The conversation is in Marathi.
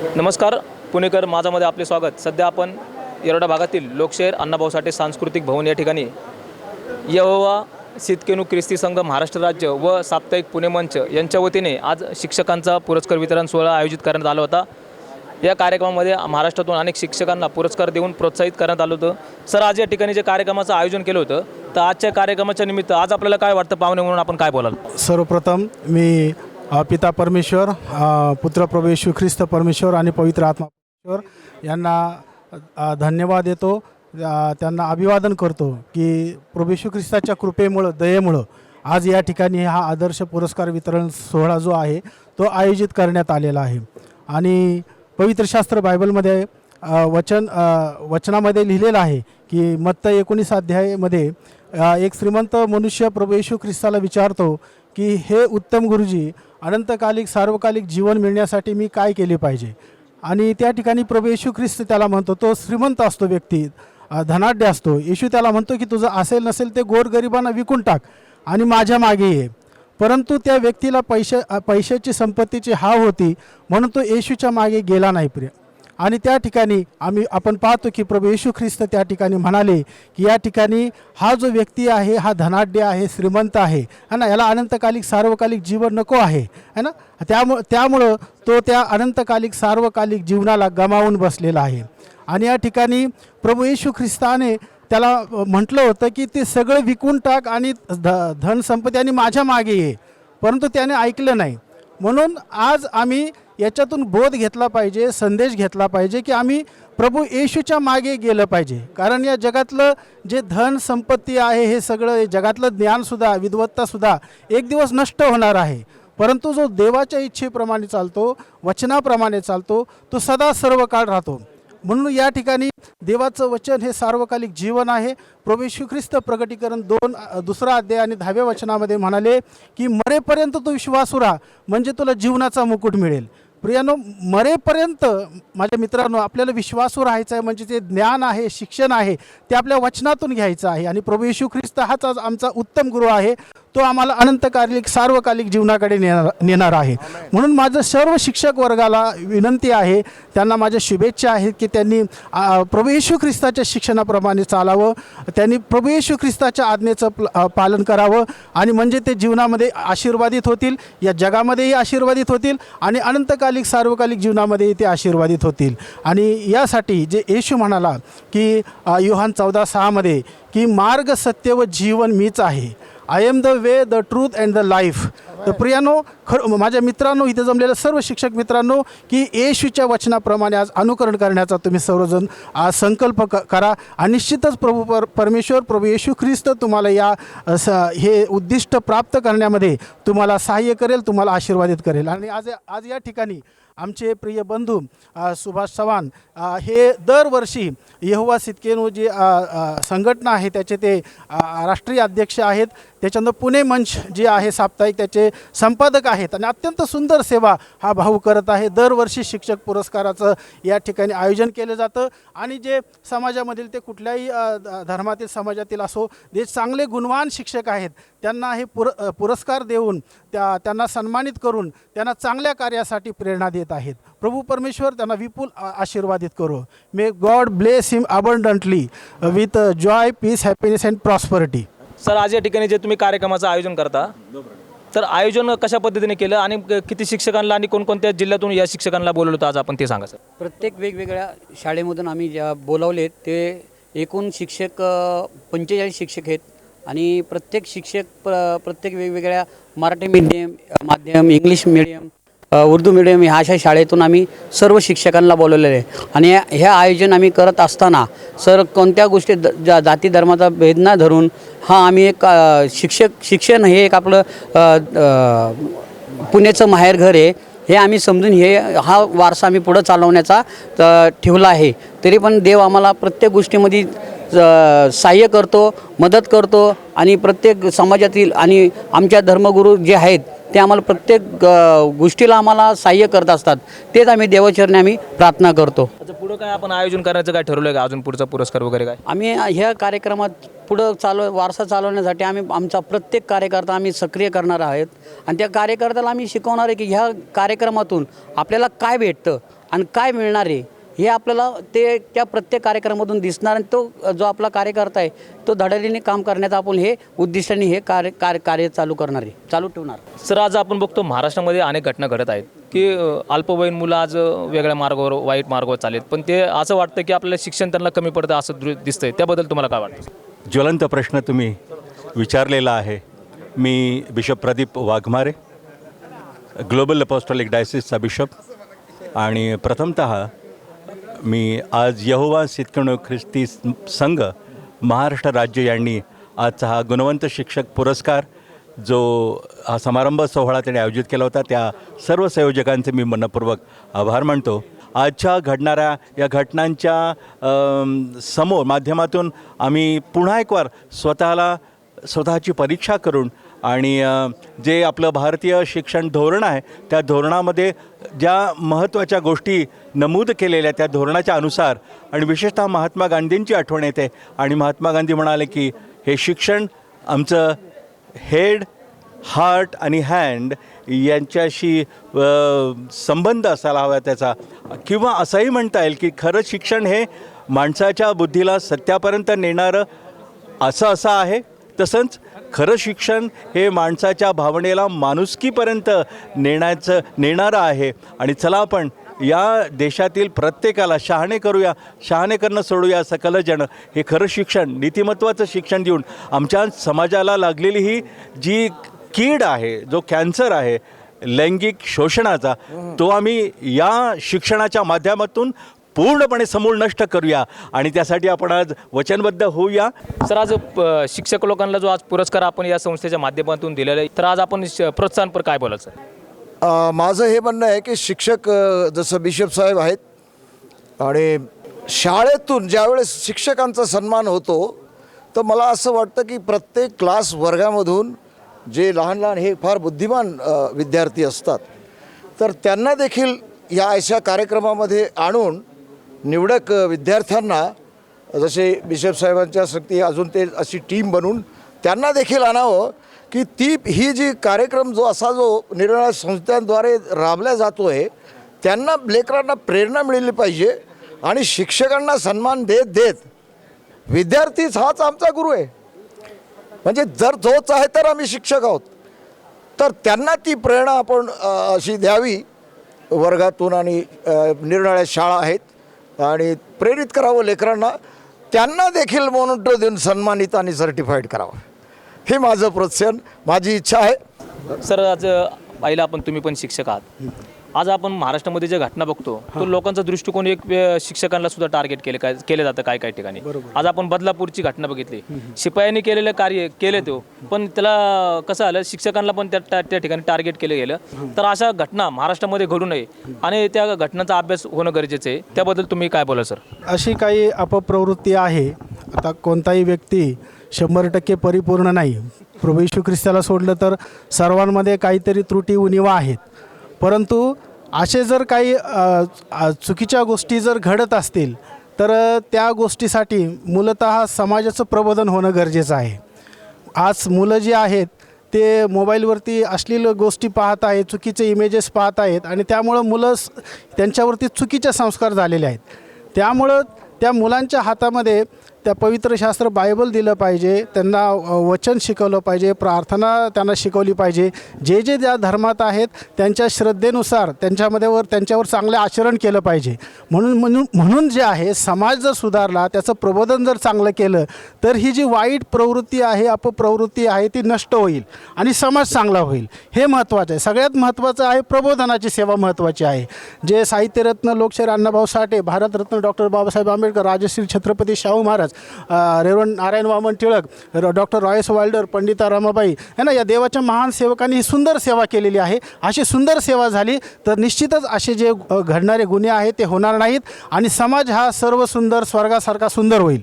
नमस्कार पुणेकर माझामध्ये आपले स्वागत. सध्या आपण येरवडा भागातील लोकशेर अण्णाभाऊ साठे सांस्कृतिक भवन या ठिकाणी यहोवा सितकेनू ख्रिस्ती संघ महाराष्ट्र राज्य व साप्ताहिक पुणे मंच यांच्या वतीने आज शिक्षकांचा पुरस्कार वितरण सोहळा आयोजित करण्यात आला होता. या कार्यक्रमामध्ये महाराष्ट्रातून अनेक शिक्षकांना पुरस्कार देऊन प्रोत्साहित करण्यात आलं होतं. सर आज या ठिकाणी जे कार्यक्रमाचं आयोजन केलं होतं तर आजच्या कार्यक्रमाच्या निमित्त आज आपल्याला काय वाटतं पाहुणे म्हणून आपण काय बोलाल? सर्वप्रथम मी पिता परमेश्वर पुत्र प्रभू ख्रिस्त परमेश्वर आणि पवित्र आत्मा परमेश्वर यांना धन्यवाद देतो. त्यांना अभिवादन करतो की प्रभू ख्रिस्ताच्या कृपेमुळं दयेमुळं आज या ठिकाणी हा आदर्श पुरस्कार वितरण सोहळा जो आहे तो आयोजित करण्यात आलेला आहे. आणि पवित्रशास्त्र बायबलमध्ये वचन वचनामध्ये लिहिलेलं आहे की मत्त एकोणीस अध्यायमध्ये एक श्रीमंत मनुष्य प्रभू येशू ख्रिस्ताला विचारतो की हे उत्तम गुरुजी अनंतकालिक सार्वकालिक जीवन मिळण्यासाठी मी काय केले पाहिजे? आणि त्या ठिकाणी प्रभू येशू ख्रिस्त त्याला म्हणतो तो श्रीमंत असतो व्यक्ती धनाढ्य असतो. येशू त्याला म्हणतो की तुझं असेल नसेल ते गोरगरिबांना विकून टाक आणि माझ्या मागे ये. परंतु त्या व्यक्तीला पैसे पैशाची संपत्तीची हाव होती म्हणून तो येशूच्या मागे गेला नाही प्रिय. आणि त्या ठिकाणी आम्ही आपण पाहतो की प्रभू येशू ख्रिस्त त्या ठिकाणी म्हणाले की या ठिकाणी हा जो व्यक्ती आहे हा धनाढ्य आहे श्रीमंत आहे है ना? याला अनंतकालिक सार्वकालिक जीवन नको आहे है ना? त्यामुळं त्यामुळं तो त्या अनंतकालिक सार्वकालिक जीवनाला गमावून बसलेला आहे. आणि या ठिकाणी प्रभू येशू ख्रिस्ताने त्याला म्हटलं होतं की ते सगळं विकून टाक आणि ध धनसंपत्ती आणि माझ्या मागे ये. परंतु त्याने ऐकलं नाही. म्हणून आज आम्ही याच्यातून बोध घेतला पाहिजे संदेश घेतला पाहिजे की आम्ही प्रभू येशूच्या मागे गेलं पाहिजे. कारण या जगातलं जे धन संपत्ती आहे हे सगळं जगातलं ज्ञानसुद्धा विद्वत्तासुद्धा एक दिवस नष्ट होणार आहे. परंतु जो देवाच्या इच्छेप्रमाणे चालतो वचनाप्रमाणे चालतो तो सदा सर्व काळ राहतो. म्हणून या ठिकाणी देवाचं वचन हे सार्वकालिक जीवन आहे. प्रभू येशू ख्रिस्त प्रकटीकरण दोन दुसरा अध्याय आणि दहाव्या वचनामध्ये म्हणाले की मरेपर्यंत तू विश्वासू राहा म्हणजे तुला जीवनाचा मुकुट मिळेल. प्रियानो मरेपर्यंत माझ्या मित्रांनो आपल्याला विश्वासू राहायचं आहे म्हणजे जे ज्ञान आहे शिक्षण आहे ते आपल्या वचनातून घ्यायचं आहे. आणि प्रभू येशू ख्रिस्त हाच आज आमचा उत्तम गुरु आहे. तो आम्हाला अनंतकालिक सार्वकालिक जीवनाकडे नेणार नेणार आहे. म्हणून माझं सर्व शिक्षक वर्गाला विनंती आहे त्यांना माझ्या शुभेच्छा आहेत की त्यांनी प्रभू येशू ख्रिस्ताच्या शिक्षणाप्रमाणे चालावं त्यांनी प्रभू येशू ख्रिस्ताच्या आज्ञेचं प्ल- पालन करावं आणि म्हणजे ते जीवनामध्ये आशीर्वादित होतील या जगामध्येही आशीर्वादित होतील आणि अनंतकालिक सार्वकालिक जीवनामध्येही ते आशीर्वादित होतील. आणि यासाठी जे येशू म्हणाला की युहान चौदा सहामध्ये की मार्ग सत्य व जीवन मीच आहे. I am the way the truth and the life तर प्रियानो खर माझ्या मित्रांनो इथे जमलेल्या सर्व शिक्षक मित्रांनो की येशूच्या वचनाप्रमाणे आज अनुकरण करण्याचा तुम्ही सर्वजण आज संकल्प क करा. आणि निश्चितच प्रभू पर परमेश्वर प्रभू येशू ख्रिस्त तुम्हाला या स हे उद्दिष्ट प्राप्त करण्यामध्ये तुम्हाला सहाय्य करेल तुम्हाला आशीर्वादित करेल. आणि आज आज या ठिकाणी आमचे प्रिय बंधू सुभाष चव्हाण हे दरवर्षी यहोवा सितकेनो जी संघटना आहे त्याचे ते राष्ट्रीय अध्यक्ष आहेत. त्याच्यानंतर पुणे मंच जे आहे साप्ताहिक त्याचे संपादक आहेत. आणि अत्यंत सुंदर सेवा हा भाऊ करत आहे. दरवर्षी शिक्षक पुरस्काराचं या ठिकाणी आयोजन केलं जातं. आणि जे समाजामधील ते कुठल्याही धर्मातील समाजातील असो जे चांगले गुणवान शिक्षक आहेत त्यांना हे पुर पुरस्कार देऊन त्या त्यांना सन्मानित करून त्यांना चांगल्या कार्यासाठी प्रेरणा देत आहेत. प्रभू परमेश्वर त्यांना विपुल आशीर्वादित करो. May God bless him abundantly with joy peace happiness and prosperity sir आज या ठिकाणी जे तुम्ही कार्यक्रमाचं आयोजन करता तर आयोजन कशा पद्धतीने केलं आणि क- किती शिक्षकांना आणि कोणकोणत्या जिल्ह्यातून या शिक्षकांना बोलवलं होतं आज आपण ते सांगा सर. प्रत्येक वेगवेगळ्या शाळेमधून आम्ही ज्या बोलावलेत ते एकूण शिक्षक पंचेचाळीस शिक्षक आहेत आणि प्रत्येक शिक्षक प्र प्रत्येक वेगवेगळ्या मराठी मीडियम माध्यम इंग्लिश मिडियम उर्दू मिडियम ह्या अशा शाळेतून आम्ही सर्व शिक्षकांना बोलवलेलं आहे. आणि हे- आयोजन आम्ही करत असताना सर कोणत्या गोष्टी द जा जाती धर्माचा भेद न धरून हा आम्ही एक शिक्षक शिक्षण हे एक आपलं पुण्याचं माहेरघर आहे. हे आम्ही समजून हे हा वारसा आम्ही पुढं चालवण्याचा ठेवला आहे. तरी पण देव आम्हाला प्रत्येक गोष्टीमध्ये सहाय्य करतो मदत करतो आणि प्रत्येक समाजातील आणि आमच्या धर्मगुरू जे आहेत ते आम्हाला प्रत्येक गोष्टीला आम्हाला सहाय्य करत असतात. तेच आम्ही देवाचरणी आम्ही प्रार्थना करतो. पुढं काय आपण आयोजन करायचं काय ठरवलं का? अजून पुढचा पुरस्कार वगैरे काय? आम्ही ह्या कार्यक्रमात पुढं चालव वारसा चालवण्यासाठी आम्ही आमचा प्रत्येक कार्यकर्ता आम्ही सक्रिय करणार आहेत. आणि त्या कार्यकर्त्याला आम्ही शिकवणार आहे की ह्या कार्यक्रमातून आपल्याला काय भेटतं आणि काय मिळणार आहे हे आपल्याला ते त्या प्रत्येक कार्यक्रमातून दिसणार आणि तो जो आपला कार्यकर्ता आहे तो धडाडीने काम करण्याचा आपण हे उद्दिष्टाने हे कार्य कार्य कार्य चालू करणार आहे चालू ठेवणार. सर आज आपण बघतो महाराष्ट्रामध्ये अनेक घटना घडत आहेत की अल्पवयीन मुलं आज वेगळ्या मार्गावर वाईट मार्गावर चालेत पण ते असं वाटतं की आपल्याला शिक्षण त्यांना कमी पडतं असं दृ दिसतंय. त्याबद्दल तुम्हाला काय वाटतं? ज्वलंत प्रश्न तुम्ही विचारलेला आहे. मी bishop Pradeep Waghmare global apostolic डायसिसचा bishop आणि प्रथमत मी आज यहोवा सितकणू ख्रिस्ती संघ महाराष्ट्र राज्य यांनी आजचा हा गुणवंत शिक्षक पुरस्कार जो हा समारंभ सोहळा त्याने आयोजित केला होता त्या सर्व संयोजकांचे मी मनपूर्वक आभार मानतो. आजच्या घडणाऱ्या या घटनांच्या समोर माध्यमातून आम्ही पुन्हा एकवार स्वतःला स्वतःची परीक्षा करून आणि जे आपलं भारतीय शिक्षण धोरण आहे त्या धोरणामध्ये ज्या महत्त्वाच्या गोष्टी नमूद केलेल्या त्या धोरणाच्या अनुसार आणि विशेषतः महात्मा गांधींची आठवण येते आणि महात्मा गांधी म्हणाले की हे शिक्षण आमचं हेड हार्ट आणि हँड यांच्याशी संबंध असायला हवा त्याचा. किंवा असंही म्हणता येईल की खरं शिक्षण हे माणसाच्या बुद्धीला सत्यापर्यंत नेणारं असं असं आहे तसंच खरं शिक्षण हे माणसाच्या भावनेला माणुसकीपर्यंत नेण्याचं नेणारं आहे. आणि चला आपण या देशातील प्रत्येकाला शहाणे करूया शहाणे करणं सोडूया सकल जण हे खरं शिक्षण नीतिमत्वाचं शिक्षण देऊन आमच्या समाजाला लागलेली ही जी कीड आहे जो कॅन्सर आहे लैंगिक शोषणाचा तो आम्ही या शिक्षणाच्या माध्यमातून पूर्णपणे समूळ नष्ट करूया आणि त्यासाठी आपण आज वचनबद्ध होऊया. सर आज शिक्षक लोकांना जो आज पुरस्कार आपण या संस्थेच्या माध्यमातून दिलेला आहे तर आज आपण प्रोत्साहनपर काय बोलाल सर? अ, माझं हे म्हणणं आहे की शिक्षक जसं बिशप साहेब आहेत आणि शाळेतून ज्यावेळेस शिक्षकांचा सन्मान होतो तर मला असं वाटतं की प्रत्येक क्लास वर्गामधून जे लहान लहान हे फार बुद्धिमान विद्यार्थी असतात तर त्यांना देखील या अशा कार्यक्रमामध्ये आणून निवडक विद्यार्थ्यांना जसे बिशप साहेबांच्या सक्ती अजून ते अशी टीम बनवून त्यांना देखील आणावं की ती ही जी कार्यक्रम जो असा जो निरनिराळ्या संस्थांद्वारे राबला जातो आहे त्यांना लेकरांना प्रेरणा मिळाली पाहिजे आणि शिक्षकांना सन्मान देत देत. विद्यार्थीच हाच आमचा गुरु आहे. म्हणजे जर तोच आहे तर आम्ही शिक्षक आहोत. तर त्यांना ती प्रेरणा आपण अशी द्यावी. वर्गातून आणि निरनिराळ्या शाळा आहेत. आणि प्रेरित करावं लेकरांना त्यांना देखील मोनोटो देऊन सन्मानित आणि सर्टिफाईड करावं. हे माझं प्रोत्साहन माझी इच्छा आहे. सर आज पाहिलं आपण तुम्ही पण शिक्षक आहात. आज आपण महाराष्ट्रामध्ये जे घटना बघतो तो लोकांचा दृष्टिकोन एक शिक्षकांना सुद्धा टार्गेट केले काय केले जातं काय काय ठिकाणी. आज आपण बदलापूरची घटना बघितली. शिपायांनी केलेलं कार्य केले तो. पण त्याला कसं आलं शिक्षकांना पण त्या त्या- त्या ठिकाणी टार्गेट केलं गेलं. तर अशा घटना महाराष्ट्रामध्ये घडू नये आणि त्या घटनांचा अभ्यास होणं गरजेचं आहे. त्याबद्दल तुम्ही काय बोला सर? अशी काही अपप्रवृत्ती आहे. आता कोणताही व्यक्ती शंभर टक्के परिपूर्ण नाही. प्रभू येशू ख्रिस्ताला सोडलं तर सर्वांमध्ये काहीतरी त्रुटी उणिवा आहेत. परंतु असे जर काही चुकीच्या गोष्टी जर घडत असतील तर त्या गोष्टीसाठी मूलत समाजाचं प्रबोधन होणं गरजेचं आहे. आज मुलं जी आहेत ते मोबाईलवरती अश्लील गोष्टी पाहत आहेत चुकीचे इमेजेस पाहत आहेत आणि त्यामुळं मुलं त्यांच्यावरती चुकीचे संस्कार झालेले आहेत. त्यामुळं त्या मुलांच्या हातामध्ये त्या पवित्र शास्त्र बायबल दिलं पाहिजे त्यांना वचन शिकवलं पाहिजे प्रार्थना त्यांना शिकवली पाहिजे. जे जे ज्या धर्मात आहेत त्यांच्या श्रद्धेनुसार त्यांच्यामध्ये वर त्यांच्यावर चांगले आचरण केलं पाहिजे. म्हणून म्हणून म्हणून जे आहे समाज जर सुधारला त्याचं प्रबोधन जर चांगलं केलं तर ही जी वाईट प्रवृत्ती आहे अपप्रवृत्ती आहे ती नष्ट होईल आणि समाज चांगला होईल. हे महत्त्वाचं आहे. सगळ्यात महत्त्वाचं आहे प्रबोधनाची सेवा महत्त्वाची आहे. जे साहित्यरत्न लोकशाहीर Annabhau Sathe Bharat Ratna doctor Babasaheb Ambedkar Rajarshi Chhatrapati Shahu Maharaj reverend Narayan Vaman Tilak doctor Royce वाल्डर पंडिता रमाबाई है ना या देवाच्या महान सेवकांनी ही सुंदर सेवा केलेली आहे. अशी सुंदर सेवा झाली तर निश्चितच असे जे घडणारे गुन्हे आहेत ते होणार नाहीत आणि समाज हा सर्व सुंदर स्वर्गासारखा सुंदर होईल.